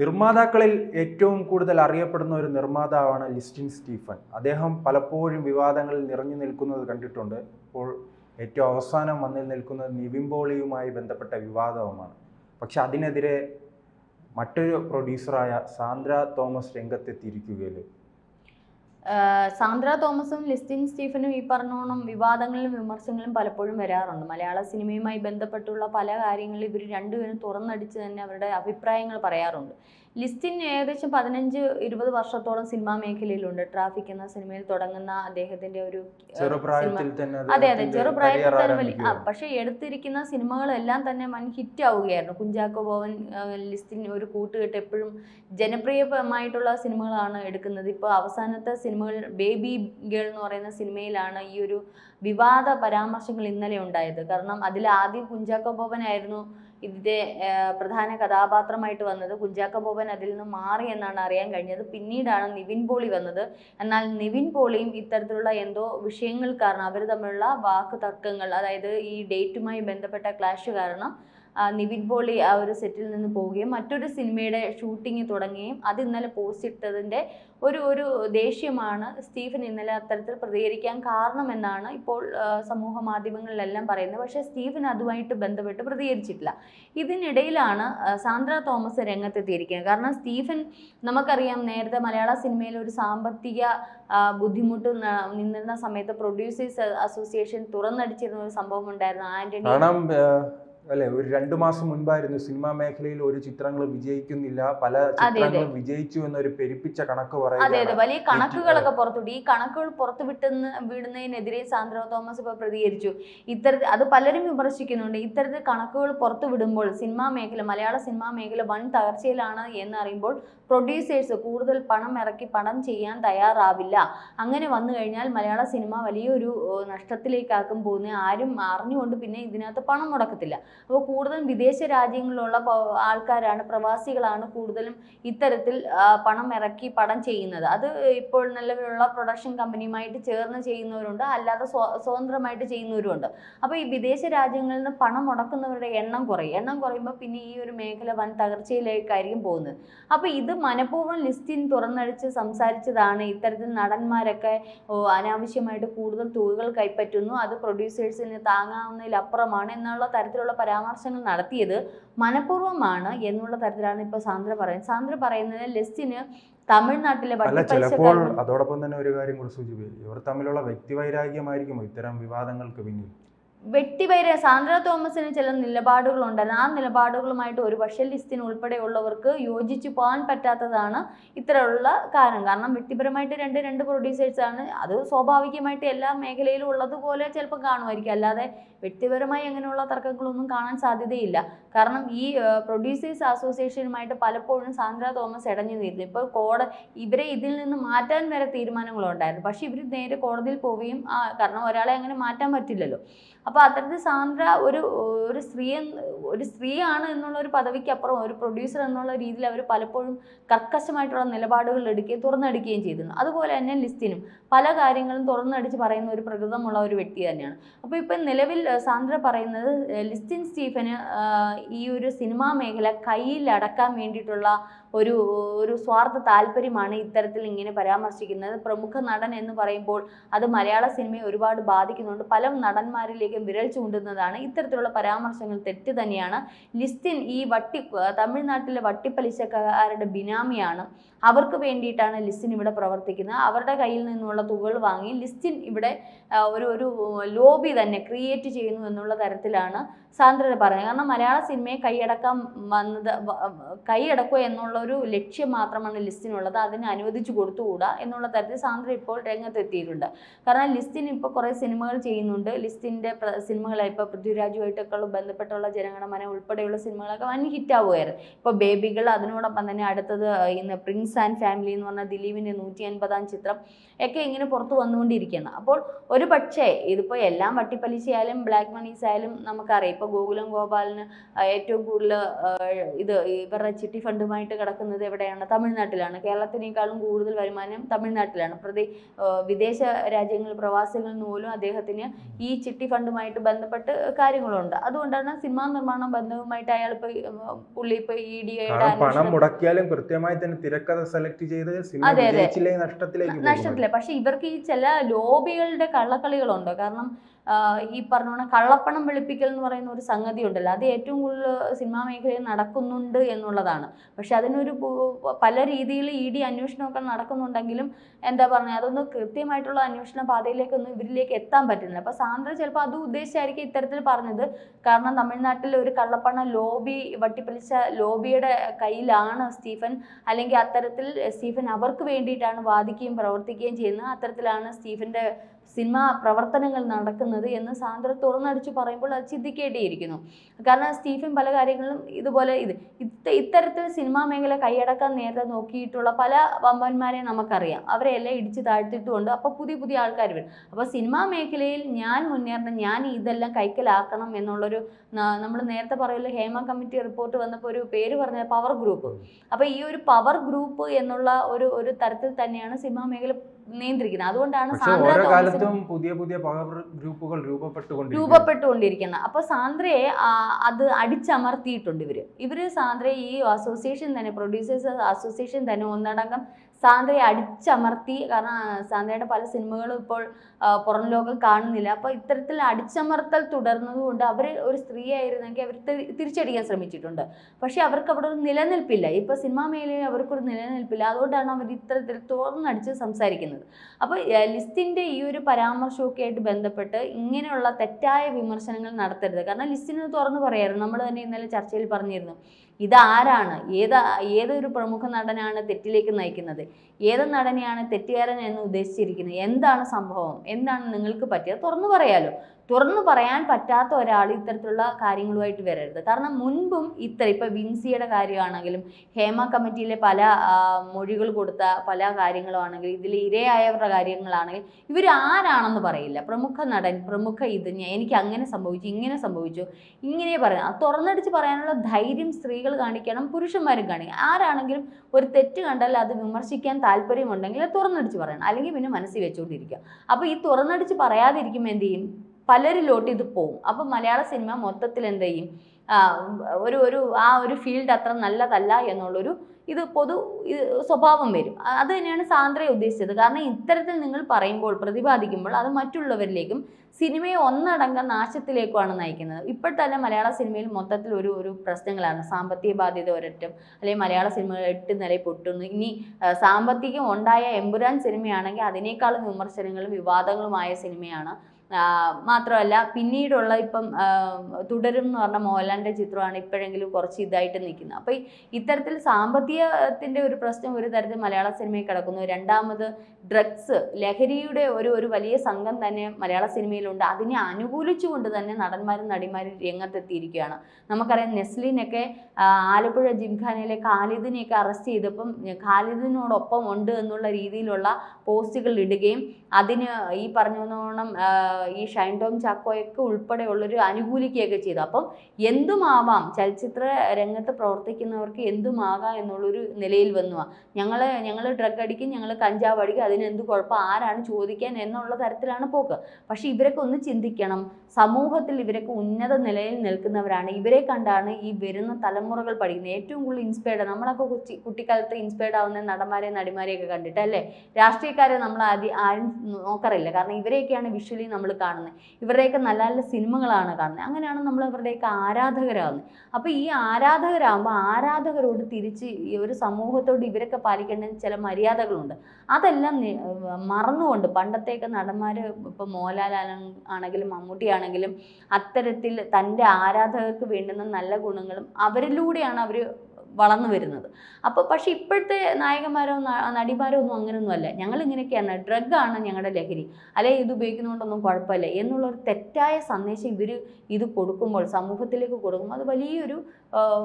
നിർമ്മാതാക്കളിൽ ഏറ്റവും കൂടുതൽ അറിയപ്പെടുന്ന ഒരു നിർമ്മാതാവാണ് ലിസ്റ്റിൻ സ്റ്റീഫൻ. അദ്ദേഹം പലപ്പോഴും വിവാദങ്ങളിൽ നിറഞ്ഞു നിൽക്കുന്നത് കണ്ടിട്ടുണ്ട്. ഇപ്പോൾ ഏറ്റവും അവസാനം വന്നിൽ നിൽക്കുന്നത് നിവിൻ പോളിയുമായി ബന്ധപ്പെട്ട വിവാദവുമാണ്. പക്ഷെ അതിനെതിരെ മറ്റൊരു പ്രൊഡ്യൂസറായ സാന്ദ്ര തോമസ് രംഗത്തെത്തിയിരിക്കുകയല്ലേ? സാന്ദ്ര തോമസും ലിസ്റ്റിൻ സ്റ്റീഫനും ഈ പറഞ്ഞോണം വിവാദങ്ങളിലും വിമർശനങ്ങളും പലപ്പോഴും വരാറുണ്ട്. മലയാള സിനിമയുമായി ബന്ധപ്പെട്ടുള്ള പല കാര്യങ്ങളും ഇവർ രണ്ടുപേരും തുറന്നടിച്ച് തന്നെ അവരുടെ അഭിപ്രായങ്ങൾ പറയാറുണ്ട്. ലിസ്റ്റിൻ ഏകദേശം പതിനഞ്ച് ഇരുപത് വർഷത്തോളം സിനിമാ മേഖലയിലുണ്ട്. ട്രാഫിക് എന്ന സിനിമയിൽ തുടങ്ങുന്ന അദ്ദേഹത്തിന്റെ ഒരു അതെ അതെ ചെറുപ്രായത്തിൽ പക്ഷെ തന്നെ വലിയ ആ, ആരംഭിക്കുകയാണ്. പക്ഷേ എടുത്തിരിക്കുന്ന സിനിമകളെല്ലാം തന്നെ വൻ ഹിറ്റ് ആവുകയായിരുന്നു. കുഞ്ചാക്കോ ബോവൻ ലിസ്റ്റിൻ ലിസ്റ്റിന് ഒരു കൂട്ടുകെട്ട് എപ്പോഴും ജനപ്രിയമായിട്ടുള്ള സിനിമകളാണ് എടുക്കുന്നത്. ഇപ്പോൾ അവസാനത്തെ സിനിമകൾ ബേബി ഗേൾ എന്ന് പറയുന്ന സിനിമയിലാണ് ഈ ഒരു വിവാദ പരാമർശങ്ങൾ ഇന്നലെ ഉണ്ടായത്. കാരണം അതിൽ ആദ്യം കുഞ്ചാക്കോ ബോബനായിരുന്നു ഇതിന്റെ ആ, പ്രധാന കഥാപാത്രമായിട്ട് വന്നത് കുഞ്ചാക്കോ ബോബൻ അതിൽ നിന്ന് മാറി എന്നാണ് അറിയാൻ കഴിഞ്ഞത്. പിന്നീടാണ് നിവിൻ പോളി വന്നത്. എന്നാൽ നിവിൻ പോളിയും ഇത്തരത്തിലുള്ള എന്തോ വിഷയങ്ങൾ കാരണം അവർ തമ്മിലുള്ള വാക്ക് തർക്കങ്ങൾ അതായത് ഈ ഡേറ്റുമായി ബന്ധപ്പെട്ട ക്ലാഷ് കാരണം നിവിൻ പോളി ആ ഒരു സെറ്റിൽ നിന്ന് പോവുകയും മറ്റൊരു സിനിമയുടെ ഷൂട്ടിംഗ് തുടങ്ങുകയും അത് ഇന്നലെ പോസ്റ്റ് ഇട്ടതിന്റെ ഒരു ഒരു ദേഷ്യമാണ് സ്റ്റീഫൻ ഇന്നലെ അത്തരത്തിൽ പ്രതികരിക്കാൻ കാരണമെന്നാണ് ഇപ്പോൾ സമൂഹ മാധ്യമങ്ങളിലെല്ലാം പറയുന്നത്. പക്ഷേ സ്റ്റീഫൻ അതുമായിട്ട് ബന്ധപ്പെട്ട് പ്രതികരിച്ചിട്ടില്ല. ഇതിനിടയിലാണ് സാന്ദ്ര തോമസ് രംഗത്തെത്തിയിരിക്കുന്നത്. കാരണം സ്റ്റീഫൻ നമുക്കറിയാം നേരത്തെ മലയാള സിനിമയിൽ ഒരു സാമ്പത്തിക ബുദ്ധിമുട്ട് നിന്നിരുന്ന സമയത്ത് പ്രൊഡ്യൂസേഴ്സ് അസോസിയേഷൻ തുറന്നടിച്ചിരുന്ന ഒരു സംഭവം ഉണ്ടായിരുന്നു. ആന്റണി അല്ലെ? ഒരു രണ്ടു മാസം മുൻപായിരുന്നു സിനിമാ മേഖലയിൽ ഒരു ചിത്രങ്ങൾ വിജയിക്കുന്നില്ല. പല ചിത്രങ്ങളും വിജയിച്ചു എന്നൊരു പെരുപ്പിച്ച കണക്ക് അതെ അതെ. വലിയ കണക്കുകളൊക്കെ പുറത്തുവിട്ടു ഈ കണക്കുകൾ പുറത്തു വിട്ടുന്ന വിടുന്നതിനെതിരെ സാന്ദ്ര തോമസ് ഇപ്പോൾ പ്രതികരിച്ചു. ഇത്തരത്തിൽ അത് പലരും വിമർശിക്കുന്നുണ്ട്. ഇത്തരത്തിൽ കണക്കുകൾ പുറത്തു വിടുമ്പോൾ സിനിമാ മേഖല മലയാള സിനിമാ മേഖല വൻ തകർച്ചയിലാണ് എന്ന് അറിയുമ്പോൾ പ്രൊഡ്യൂസേഴ്സ് കൂടുതൽ പണം ഇറക്കി പണം ചെയ്യാൻ തയ്യാറാവില്ല. അങ്ങനെ വന്നു കഴിഞ്ഞാൽ മലയാള സിനിമ വലിയൊരു നഷ്ടത്തിലേക്കാക്കും പോകുന്നത് ആരും അറിഞ്ഞുകൊണ്ട് പിന്നെ ഇതിനകത്ത് പണം മുടക്കത്തില്ല. അപ്പോൾ കൂടുതലും വിദേശ രാജ്യങ്ങളിലുള്ള ആൾക്കാരാണ് പ്രവാസികളാണ് കൂടുതലും ഇത്തരത്തിൽ പണം ഇറക്കി പടം ചെയ്യുന്നത്. അത് ഇപ്പോൾ നിലവിലുള്ള പ്രൊഡക്ഷൻ കമ്പനിയുമായിട്ട് ചേർന്ന് ചെയ്യുന്നവരുണ്ട് അല്ലാതെ സ്വതന്ത്രമായിട്ട് ചെയ്യുന്നവരുമുണ്ട്. അപ്പോൾ ഈ വിദേശ രാജ്യങ്ങളിൽ നിന്ന് പണം മുടക്കുന്നവരുടെ എണ്ണം കുറയും. എണ്ണം കുറയുമ്പോൾ പിന്നെ ഈ ഒരു മേഖല വൻ തകർച്ചയിലേക്കായിരിക്കും പോകുന്നത്. അപ്പോൾ ഇത് മനഃപൂർവം ലിസ്റ്റിൻ തുറന്നടിച്ച് സംസാരിച്ചതാണ്. ഇത്തരത്തിൽ നടന്മാരൊക്കെ അനാവശ്യമായിട്ട് കൂടുതൽ തുകകൾ കൈപ്പറ്റുന്നു. അത് പ്രൊഡ്യൂസേഴ്സിന് താങ്ങാവുന്നതിലപ്പുറമാണ് എന്നുള്ള തരത്തിലുള്ള പരാമർശങ്ങൾ നടത്തിയത് മനഃപൂർവമാണ് എന്നുള്ള തരത്തിലാണ് ഇപ്പോൾ സാന്ദ്ര പറയുന്നത്. സാന്ദ്ര പറയുന്നത് ലെസ്റ്റിന് തമിഴ്നാട്ടിലെ ചിലപ്പോൾ അതോടൊപ്പം തന്നെ ഒരു കാര്യം കൂടി സൂചിപ്പിക്കും. ഇവർ തമ്മിലുള്ള വ്യക്തിവൈരാഗ്യമായിരിക്കുമോ ഇത്തരം വിവാദങ്ങൾക്ക് പിന്നിൽ. വ്യക്തിപര സാന്ദ്ര തോമസിന് ചില നിലപാടുകളുണ്ടായിരുന്നു. ആ നിലപാടുകളുമായിട്ട് ഒരു പക്ഷേ ലിസ്റ്റിന് ഉൾപ്പെടെയുള്ളവർക്ക് യോജിച്ചു പോകാൻ പറ്റാത്തതാണ് ഇത്തരമുള്ള കാരണം. കാരണം വ്യക്തിപരമായിട്ട് രണ്ട് രണ്ട് പ്രൊഡ്യൂസേഴ്സ് ആണ്. അത് സ്വാഭാവികമായിട്ട് എല്ലാ മേഖലയിലും ഉള്ളതുപോലെ ചിലപ്പോൾ കാണുമായിരിക്കും. അല്ലാതെ വ്യക്തിപരമായി അങ്ങനെയുള്ള തർക്കങ്ങളൊന്നും കാണാൻ സാധ്യതയില്ല. കാരണം ഈ പ്രൊഡ്യൂസേഴ്സ് അസോസിയേഷനുമായിട്ട് പലപ്പോഴും സാന്ദ്ര തോമസ് ഇടഞ്ഞു തീരുന്നു ഇപ്പോൾ കോട ഇവരെ ഇതിൽ നിന്ന് മാറ്റാൻ വരെ തീരുമാനങ്ങളുണ്ടായിരുന്നു. പക്ഷേ ഇവർ നേരെ കോടതിയിൽ പോവുകയും കാരണം ഒരാളെ അങ്ങനെ മാറ്റാൻ പറ്റില്ലല്ലോ. അപ്പോൾ അത്തരത്തിൽ സാന്ദ്ര ഒരു ഒരു സ്ത്രീ ഒരു സ്ത്രീയാണ് എന്നുള്ള ഒരു പദവിക്ക് അപ്പുറം ഒരു പ്രൊഡ്യൂസർ എന്നുള്ള രീതിയിൽ അവർ പലപ്പോഴും കർക്കശമായിട്ടുള്ള നിലപാടുകൾ എടുക്കുകയും തുറന്നടിക്കുകയും ചെയ്തിരുന്നു. അതുപോലെ തന്നെ ലിസ്റ്റിനും പല കാര്യങ്ങളും തുറന്നടിച്ച് പറയുന്ന ഒരു പ്രകൃതമുള്ള ഒരു വ്യക്തി തന്നെയാണ്. അപ്പോൾ ഇപ്പം നിലവിൽ സാന്ദ്ര പറയുന്നത് ലിസ്റ്റിൻ സ്റ്റീഫന് ഈ ഒരു സിനിമാ മേഖല കയ്യിലടക്കാൻ വേണ്ടിയിട്ടുള്ള ഒരു ഒരു സ്വാർത്ഥ താല്പര്യമാണ് ഇത്തരത്തിൽ ഇങ്ങനെ പരാമർശിക്കുന്നത്. പ്രമുഖ നടൻ എന്ന് പറയുമ്പോൾ അത് മലയാള സിനിമയെ ഒരുപാട് ബാധിക്കുന്നുണ്ട്. പല നടന്മാരിലേക്കും വിരൽ ചൂണ്ടുന്നതാണ്. ഇത്തരത്തിലുള്ള പരാമർശങ്ങൾ തെറ്റ് തന്നെയാണ്. ലിസ്റ്റിൻ ഈ വട്ടി തമിഴ്നാട്ടിലെ വട്ടിപ്പലിശക്കാരുടെ ബിനാമിയാണ്. അവർക്ക് വേണ്ടിയിട്ടാണ് ലിസ്റ്റിൻ ഇവിടെ പ്രവർത്തിക്കുന്നത്. അവരുടെ കയ്യിൽ നിന്നുള്ള തുകൾ വാങ്ങി ലിസ്റ്റിൻ ഇവിടെ ഒരു ഒരു ലോബി തന്നെ ക്രിയേറ്റ് ചെയ്യുന്നു എന്നുള്ള തരത്തിലാണ് സാന്ദ്രത പറയുന്നത്. കാരണം മലയാള സിനിമയെ കൈയടക്കാൻ വന്നത് കൈയടക്കുക എന്നുള്ള ഒരു ലക്ഷ്യം മാത്രമാണ് ലിസ്റ്റിനുള്ളത് അതിന് അനുവദിച്ചു കൊടുത്തുകൂടാ എന്നുള്ള തരത്തിൽ സാന്ദ്ര ഇപ്പോൾ രംഗത്തെത്തിയിട്ടുണ്ട്. കാരണം ലിസ്റ്റിന് ഇപ്പോൾ കുറേ സിനിമകൾ ചെയ്യുന്നുണ്ട്. ലിസ്റ്റിന്റെ സിനിമകൾ ഇപ്പോൾ പൃഥ്വിരാജുമായിട്ടൊക്കെ ബന്ധപ്പെട്ടുള്ള ജനഗണമന ഉൾപ്പെടെയുള്ള സിനിമകളൊക്കെ വൻ ഹിറ്റാവുമായിരുന്നു ഇപ്പോൾ ബേബികൾ അതിനോടൊപ്പം തന്നെ അടുത്തത് ഇന്ന് പ്രിൻസ് ആൻഡ് ഫാമിലി എന്ന് പറഞ്ഞ ദിലീപിന്റെ നൂറ്റി അൻപതാം ചിത്രം ഒക്കെ ഇങ്ങനെ പുറത്തു വന്നുകൊണ്ടിരിക്കുകയാണ്. അപ്പോൾ ഒരു പക്ഷേ ഇതിപ്പോൾ എല്ലാം വട്ടിപ്പലിശയായാലും ബ്ലാക്ക് മണീസ് ആയാലും നമുക്കറിയാം. ഇപ്പോൾ ഗോകുലം ഗോപാലിന് ഏറ്റവും കൂടുതൽ ഇത് ഇവരുടെ ചിട്ടി ഫണ്ടുമായിട്ട് കിടക്കുന്നത് എവിടെയാണ്? തമിഴ്നാട്ടിലാണ്. കേരളത്തിനേക്കാളും കൂടുതൽ വരുമാനം തമിഴ്നാട്ടിലാണ്. പ്രതി വിദേശ രാജ്യങ്ങളിൽ പ്രവാസികളിൽ നിന്ന് പോലും അദ്ദേഹത്തിന് ഈ ചിട്ടി ഫണ്ടുമായി ബന്ധവുമായിട്ട് ബന്ധപ്പെട്ട് കാര്യങ്ങളുണ്ട്. അതുകൊണ്ടാണ് സിനിമാ നിർമ്മാണ ബന്ധവുമായിട്ട് അയാൾ ഇപ്പൊ പുള്ളി ഇപ്പൊ ഇ ഡി പണം മുടക്കിയാലും കൃത്യമായി തന്നെ തിരക്കഥ സെലക്ട് ചെയ്ത് സിനിമ അതെ, അതെ. നഷ്ടത്തിലേക്ക് നഷ്ടത്തിലെ പക്ഷെ ഇവർക്ക് ഈ ചില ലോബികളുടെ കള്ളക്കളികളുണ്ട്. കാരണം ഈ പറഞ്ഞ കള്ളപ്പണം വെളുപ്പിക്കൽ എന്ന് പറയുന്ന ഒരു സംഗതി ഉണ്ടല്ലോ അത് ഏറ്റവും കൂടുതൽ സിനിമാ മേഖലയിൽ നടക്കുന്നുണ്ട് എന്നുള്ളതാണ്. പക്ഷെ അതിനൊരു പല രീതിയിൽ ഇ ഡി അന്വേഷണമൊക്കെ നടക്കുന്നുണ്ടെങ്കിലും എന്താ പറയുക അതൊന്നും കൃത്യമായിട്ടുള്ള അന്വേഷണ പാതയിലേക്കൊന്നും ഇവരിലേക്ക് എത്താൻ പറ്റുന്നില്ല. അപ്പോൾ സാന്ദ്ര ചിലപ്പോൾ അത് ഉദ്ദേശിച്ചായിരിക്കും ഇത്തരത്തിൽ പറഞ്ഞത്. കാരണം തമിഴ്നാട്ടിൽ ഒരു കള്ളപ്പണ ലോബി വട്ടിപ്പലിച്ച ലോബിയുടെ കയ്യിലാണ് സ്റ്റീഫൻ. അല്ലെങ്കിൽ അത്തരത്തിൽ സ്റ്റീഫൻ അവർക്ക് വേണ്ടിയിട്ടാണ് വാദിക്കുകയും പ്രവർത്തിക്കുകയും ചെയ്യുന്നത്. അത്തരത്തിലാണ് സ്റ്റീഫന്റെ സിനിമാ പ്രവർത്തനങ്ങൾ നടക്കുന്നത് എന്ന് സാന്ദ്ര തുറന്നടിച്ച് പറയുമ്പോൾ അത് ചിന്തിക്കേണ്ടിയിരിക്കുന്നു. കാരണം സ്റ്റീഫൻ പല കാര്യങ്ങളും ഇതുപോലെ ഇത് ഇത്ത ഇത്തരത്തിൽ സിനിമാ മേഖല കൈയടക്കാൻ നേരത്തെ നോക്കിയിട്ടുള്ള പല വമ്പന്മാരെ നമുക്കറിയാം. അവരെ എല്ലാം ഇടിച്ച് താഴ്ത്തിയിട്ടുമുണ്ട്. അപ്പോൾ പുതിയ പുതിയ ആൾക്കാർ വരും. അപ്പോൾ സിനിമാ മേഖലയിൽ ഞാൻ മുന്നേറണം ഞാൻ ഇതെല്ലാം കൈക്കലാക്കണം എന്നുള്ളൊരു നമ്മൾ നേരത്തെ പറയുള്ള ഹേമ കമ്മിറ്റി റിപ്പോർട്ട് വന്നപ്പോൾ ഒരു പേര് പറഞ്ഞ പവർ ഗ്രൂപ്പ് അപ്പോൾ ഈ ഒരു പവർ ഗ്രൂപ്പ് എന്നുള്ള ഒരു ഒരു തരത്തിൽ തന്നെയാണ് സിനിമാ മേഖല നിയന്ത്രിക്കുന്നത്. അതുകൊണ്ടാണ് സാന്ദ്ര തോമസിന് പുതിയ പുതിയ പവർ ഗ്രൂപ്പുകൾ രൂപപ്പെട്ടുകൊണ്ടിരിക്കുന്നു. രൂപപ്പെട്ടുകൊണ്ടിരിക്കുന്നത് അപ്പോൾ സാന്ദ്രയെ അത് അടിച്ചമർത്തിയിട്ടുണ്ട് ഇവർ. ഇവർ സാന്ദ്രയെ ഈ അസോസിയേഷൻ തന്നെ പ്രൊഡ്യൂസേഴ്സ് അസോസിയേഷൻ തന്നെ ഒന്നടങ്കം സാന്ദ്രയെ അടിച്ചമർത്തി കാരണം സാന്ദ്രയുടെ പല സിനിമകളും ഇപ്പോൾ പുറം ലോകം കാണുന്നില്ല. അപ്പോൾ ഇത്തരത്തിൽ അടിച്ചമർത്തൽ തുടർന്നതുകൊണ്ട് അവർ ഒരു സ്ത്രീ ആയിരുന്നെങ്കിൽ അവർ തിരിച്ചടിക്കാൻ ശ്രമിച്ചിട്ടുണ്ട്. പക്ഷേ അവർക്ക് അവിടെ ഒരു നിലനിൽപ്പില്ല. ഇപ്പോൾ സിനിമാ മേഖലയിൽ അവർക്കൊരു നിലനിൽപ്പില്ല. അതുകൊണ്ടാണ് അവർ ഇത്തരത്തിൽ തുറന്നടിച്ച് സംസാരിക്കുന്നത്. അപ്പോൾ ലിസ്റ്റിന്റെ ഈ ഒരു പരാമർശമൊക്കെ ആയിട്ട് ബന്ധപ്പെട്ട് ഇങ്ങനെയുള്ള തെറ്റായ വിമർശനങ്ങൾ നടത്തരുത്. കാരണം ലിസ്റ്റിന് തുറന്നു പറയായിരുന്നു. നമ്മൾ തന്നെ ഇന്നലെ ചർച്ചയിൽ പറഞ്ഞിരുന്നു. ഇതാരാണ്? ഏത് ഏതൊരു പ്രമുഖ നടനാണ് തെറ്റിലേക്ക് നയിക്കുന്നത്? ഏത് നടനെയാണ് തെറ്റുകാരൻ എന്ന് ഉദ്ദേശിച്ചിരിക്കുന്നത്? എന്താണ് സംഭവം? എന്താണ് നിങ്ങൾക്ക് പറ്റിയത്? തുറന്നു പറയാലോ. തുറന്നു പറയാൻ പറ്റാത്ത ഒരാൾ ഇത്തരത്തിലുള്ള കാര്യങ്ങളുമായിട്ട് വരരുത്. കാരണം മുൻപും ഇത്ര ഇപ്പം വിൻസിയുടെ കാര്യമാണെങ്കിലും ഹേമ കമ്മിറ്റിയിലെ പല മൊഴികൾ കൊടുത്ത പല കാര്യങ്ങളുമാണെങ്കിലും ഇതിൽ ഇരയായവരുടെ കാര്യങ്ങളാണെങ്കിൽ ഇവർ ആരാണെന്ന് പറയില്ല. പ്രമുഖ നടൻ പ്രമുഖ ഇത് എനിക്ക് അങ്ങനെ സംഭവിച്ചു ഇങ്ങനെ സംഭവിച്ചു ഇങ്ങനെ പറയാം തുറന്നടിച്ച് പറയാനുള്ള ധൈര്യം സ്ത്രീകൾ കാണിക്കണം പുരുഷന്മാരും കാണിക്കണം. ആരാണെങ്കിലും ഒരു തെറ്റ് കണ്ടാൽ അത് വിമർശിക്കാൻ താല്പര്യമുണ്ടെങ്കിൽ തുറന്നടിച്ച് പറയണം. അല്ലെങ്കിൽ പിന്നെ മനസ്സിൽ വെച്ചുകൊണ്ടിരിക്കുക അപ്പോൾ ഈ തുറന്നടിച്ച് പറയാതിരിക്കുമ്പോൾ എന്ത് ചെയ്യും? പലരിലോട്ട് ഇത് പോവും. അപ്പം മലയാള സിനിമ മൊത്തത്തിൽ എന്ത് ചെയ്യും? ഒരു ഒരു ആ ഒരു ഫീൽഡ് അത്ര നല്ലതല്ല എന്നുള്ളൊരു ഇത് പൊതു സ്വഭാവം വരും. അത് തന്നെയാണ് സാന്ദ്രയെ ഉദ്ദേശിച്ചത്. കാരണം ഇത്തരത്തിൽ നിങ്ങൾ പറയുമ്പോൾ പ്രതിപാദിക്കുമ്പോൾ അത് മറ്റുള്ളവരിലേക്കും സിനിമയെ ഒന്നടങ്കം നാശത്തിലേക്കുമാണ് നയിക്കുന്നത്. ഇപ്പോഴത്തെ മലയാള സിനിമയിൽ മൊത്തത്തിൽ ഒരു ഒരു പ്രശ്നങ്ങളാണ്. സാമ്പത്തിക ബാധ്യത ഒരറ്റം അല്ലെങ്കിൽ മലയാള സിനിമ എട്ട് നില പൊട്ടുന്നു. ഇനി സാമ്പത്തികം ഉണ്ടായ എമ്പുരാൻ സിനിമയാണെങ്കിൽ അതിനേക്കാളും വിമർശനങ്ങളും വിവാദങ്ങളുമായ സിനിമയാണ് മാത്രമല്ല പിന്നീടുള്ള ഇപ്പം തുടരും എന്ന് പറഞ്ഞ മോഹൻലാലിന്റെ ചിത്രമാണ് ഇപ്പോഴെങ്കിലും കുറച്ച് ഇതായിട്ട് നിൽക്കുന്നത്. അപ്പോൾ ഇത്തരത്തിൽ സാമ്പത്തികത്തിന്റെ ഒരു പ്രശ്നം ഒരു തരത്തിൽ മലയാള സിനിമയിൽ കിടക്കുന്നു. രണ്ടാമത് ഡ്രഗ്സ് ലഹരിയുടെ ഒരു ഒരു വലിയ സംഘം തന്നെ മലയാള സിനിമയിലുണ്ട്. അതിനെ അനുകൂലിച്ചുകൊണ്ട് തന്നെ നടന്മാരും നടിമാരും രംഗത്തെത്തിയിരിക്കുകയാണ്. നമുക്കറിയാം നെസ്ലിനൊക്കെ ആലപ്പുഴ ജിംഖാനയിലെ ഖാലിദിനെയൊക്കെ അറസ്റ്റ് ചെയ്തപ്പം ഖാലിദിനോടൊപ്പം ഉണ്ട് എന്നുള്ള രീതിയിലുള്ള പോസ്റ്റുകൾ ഇടുകയും അതിന് ഈ പറഞ്ഞോണം ഈ ഷൈൻ ടോം ചാക്കോയൊക്കെ ഉൾപ്പെടെയുള്ളൊരു അനുകൂലിക്കുകയൊക്കെ ചെയ്തു. അപ്പം എന്തുമാവാം? ചലച്ചിത്ര രംഗത്ത് പ്രവർത്തിക്കുന്നവർക്ക് എന്തുമാകാം എന്നുള്ളൊരു നിലയിൽ വന്നു ഞങ്ങൾ ഞങ്ങൾ ഡ്രഗ് അടിക്കും ഞങ്ങൾ കഞ്ചാവ് അടിക്കും അതിനെന്ത് കുഴപ്പം ആരാണ് ചോദിക്കാൻ എന്നുള്ള തരത്തിലാണ് പോക്ക്. പക്ഷേ ഇവരൊക്കെ ഒന്ന് ചിന്തിക്കണം. സമൂഹത്തിൽ ഇവരൊക്കെ ഉന്നത നിലയിൽ നിൽക്കുന്നവരാണ്. ഇവരെ കണ്ടാണ് ഈ വരുന്ന തലമുറകൾ പഠിക്കുന്നത്. ഏറ്റവും കൂടുതൽ ഇൻസ്പയർഡ് നമ്മളൊക്കെ കൊച്ചി കുട്ടിക്കാലത്ത് ഇൻസ്പയർഡ് ആവുന്ന നടന്മാരെ നടിമാരെയൊക്കെ കണ്ടിട്ട് അല്ലേ? രാഷ്ട്രീയക്കാരെ നമ്മൾ ആദ്യം ആരും നോക്കാറില്ല. കാരണം ഇവരെയൊക്കെയാണ് വിഷ്വലി നമ്മൾ കാണുന്നത് ഇവരുടെയൊക്കെ നല്ല നല്ല സിനിമകളാണ് കാണുന്നത് അങ്ങനെയാണ് നമ്മൾ അവരുടെയൊക്കെ ആരാധകരാകുന്നത് അപ്പോൾ ഈ ആരാധകരാകുമ്പോൾ ആരാധകരോട് തിരിച്ച് ഈ ഒരു സമൂഹത്തോട് ഇവരൊക്കെ പാലിക്കേണ്ട ചില മര്യാദകളുണ്ട്. അതെല്ലാം മറന്നുകൊണ്ട് പണ്ടത്തെയൊക്കെ നടന്മാർ ഇപ്പോൾ മോഹൻലാൽ ആണെങ്കിലും മമ്മൂട്ടി ആണെങ്കിലും അത്തരത്തിൽ തന്റെ ആരാധകർക്ക് വേണ്ടുന്ന നല്ല ഗുണങ്ങളും അവരിലൂടെയാണ് അവർ വളർന്നു വരുന്നത്. അപ്പോൾ പക്ഷേ ഇപ്പോഴത്തെ നായകന്മാരോ നടിമാരോ ഒന്നും അങ്ങനെയൊന്നും അല്ല. ഞങ്ങൾ ഇങ്ങനെയൊക്കെയാണ് ഡ്രഗാണ് ഞങ്ങളുടെ ലഹരി. അല്ലെ ഇത് ഉപയോഗിക്കുന്നതുകൊണ്ടൊന്നും കുഴപ്പമില്ല. എന്നുള്ള ഒരു തെറ്റായ സന്ദേശം ഇവർ ഇത് കൊടുക്കുമ്പോൾ സമൂഹത്തിലേക്ക് കൊടുക്കുമ്പോൾ അത് വലിയൊരു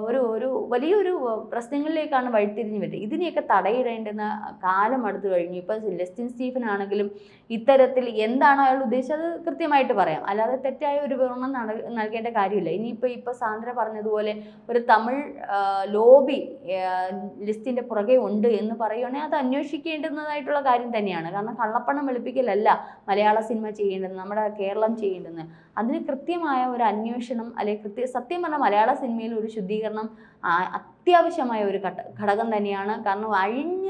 ഒരു ഒരു വലിയൊരു പ്രശ്നങ്ങളിലേക്കാണ് വഴിത്തിരിഞ്ഞ് വരുന്നത്. ഇതിനെയൊക്കെ തടയിടേണ്ടുന്ന കാലം അടുത്ത് കഴിഞ്ഞു. ഇപ്പം ലെസ്റ്റിൻ സ്റ്റീഫൻ ആണെങ്കിലും ഇത്തരത്തിൽ എന്താണോ അയാൾ ഉദ്ദേശിച്ചത് കൃത്യമായിട്ട് പറയാം. അല്ലാതെ തെറ്റായ ഒരു വിവരണം നൽകേണ്ട കാര്യമില്ല. ഇനിയിപ്പോൾ ഇപ്പോൾ സാന്ദ്ര പറഞ്ഞതുപോലെ ഒരു തമിഴ് ആ, ലോബി ലിസ്റ്റിന്റെ പുറകെ ഉണ്ട് എന്ന് പറയുകയാണെങ്കിൽ അത് അന്വേഷിക്കേണ്ടുന്നതായിട്ടുള്ള കാര്യം തന്നെയാണ്. കാരണം കള്ളപ്പണം വെളുപ്പിക്കലല്ല മലയാള സിനിമ ചെയ്യേണ്ടത് നമ്മുടെ കേരളം ചെയ്യേണ്ടത് അതിന് കൃത്യമായ ഒരു അന്വേഷണം അല്ലെങ്കിൽ കൃത്യ സത്യം പറഞ്ഞാൽ മലയാള സിനിമയിൽ ഒരു ശുദ്ധീകരണം അത്യാവശ്യമായ ഒരു ഘടകം തന്നെയാണ്. കാരണം അഴിഞ്ഞ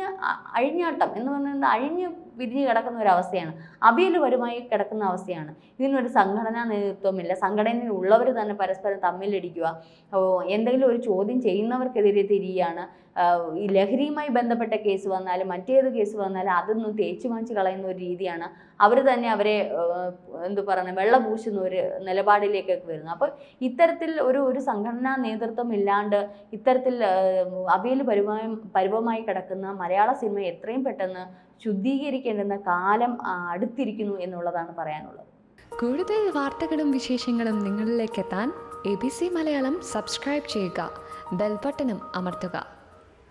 അഴിഞ്ഞാട്ടം എന്ന് പറയുന്നത് അഴിഞ്ഞ് പിരിഞ്ഞ് കിടക്കുന്ന ഒരു അവസ്ഥയാണ്. അവിയൽ വരുമായി കിടക്കുന്ന അവസ്ഥയാണ്. ഇതിനൊരു സംഘടനാ നേതൃത്വമില്ല. സംഘടനയിൽ ഉള്ളവർ തന്നെ പരസ്പരം തമ്മിലടിക്കുക. എന്തെങ്കിലും ഒരു ചോദ്യം ചെയ്യുന്നവർക്കെതിരെ തിരിയുകയാണ്. ഈ ലഹരിയുമായി ബന്ധപ്പെട്ട കേസ് വന്നാലും മറ്റേത് കേസ് വന്നാലും അതൊന്നും തേച്ചു മാച്ച് കളയുന്ന ഒരു രീതിയാണ്. അവർ തന്നെ അവരെ എന്തു പറയുന്നത് വെള്ള പൂശുന്ന ഒരു നിലപാടിലേക്കൊക്കെ വരുന്നു അപ്പോൾ ഇത്തരത്തിൽ ഒരു ഒരു സംഘടനാ നേതൃത്വം ഇല്ലാണ്ട് ഇത്തരത്തിൽ അവയിൽ പരിഭവ പരിഭവമായി കിടക്കുന്ന മലയാള സിനിമ എത്രയും പെട്ടെന്ന് ശുദ്ധീകരിക്കേണ്ടുന്ന കാലം അടുത്തിരിക്കുന്നു എന്നുള്ളതാണ് പറയാനുള്ളത്. കൂടുതൽ വാർത്തകളും വിശേഷങ്ങളും നിങ്ങളിലേക്ക് എത്താൻ A B C Malayalam subscribe ചെയ്യുക. ബെൽബട്ടനും അമർത്തുക.